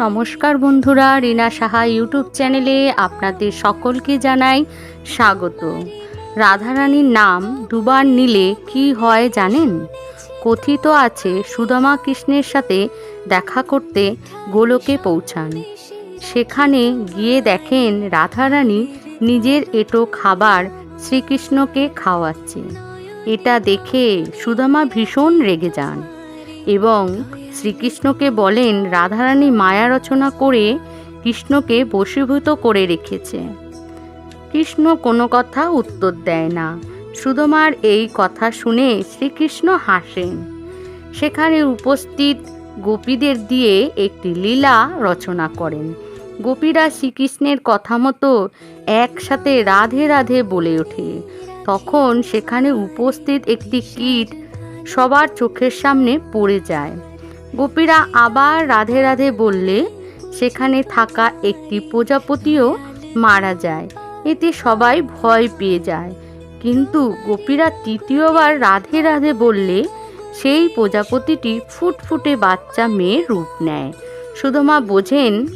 নমস্কার বন্ধুরা, রিনা সাহা ইউটিউব চ্যানেলে আপনাদের সকলকে জানাই স্বাগত। রাধারানীর নাম দুবার নিলে কি হয় জানেন? কথিত আছে, সুদামা কৃষ্ণের সাথে দেখা করতে গোলকে পৌঁছান। সেখানে গিয়ে দেখেন রাধারানী নিজের এটো খাবার শ্রীকৃষ্ণকে খাওয়াচ্ছে। এটা দেখে সুদামা ভীষণ রেগে যান। এবং শ্রীকৃষ্ণকে বলেন, রাধারানী মায়া রচনা করে কৃষ্ণকে বশীভূত করে রেখেছে। কৃষ্ণ কোনো কথা উত্তর দেয় না। সুদমার এই কথা শুনে শ্রীকৃষ্ণ হাসেন। সেখানে উপস্থিত গোপীদের দিয়ে একটি লীলা রচনা করেন। গোপীরা শ্রীকৃষ্ণের কথা মতো একসাথে রাধে রাধে বলে ওঠে। তখন সেখানে উপস্থিত একটি কীট সবার চোখের সামনে পড়ে যায়। গোপীরা আবার রাধে রাধে বললে, সেখানে থাকা একটি প্রজাপতিও মারা যায়। এতে সবাই ভয় পেয়ে যায়। কিন্তু গোপীরা তৃতীয়বার রাধে রাধে বললে, সেই প্রজাপতিটি ফুটফুটে বাচ্চা মেয়ের রূপ নেয়। সুধমা বোঝেন,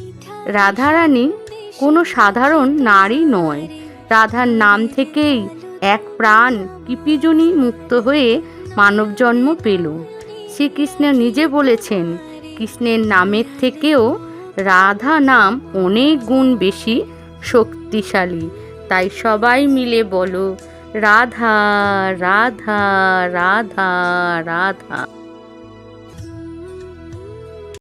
রাধারানী কোনো সাধারণ নারী নয়। রাধার নাম থেকেই এক প্রাণ কিপিজনী মুক্ত হয়ে মানব জন্ম পেল। শ্রীকৃষ্ণ নিজে বলেছেন, কৃষ্ণের নামের থেকেও রাধা নাম অনেক গুণ বেশি শক্তিশালী। তাই সবাই মিলে বলো, রাধা রাধা রাধা রাধা।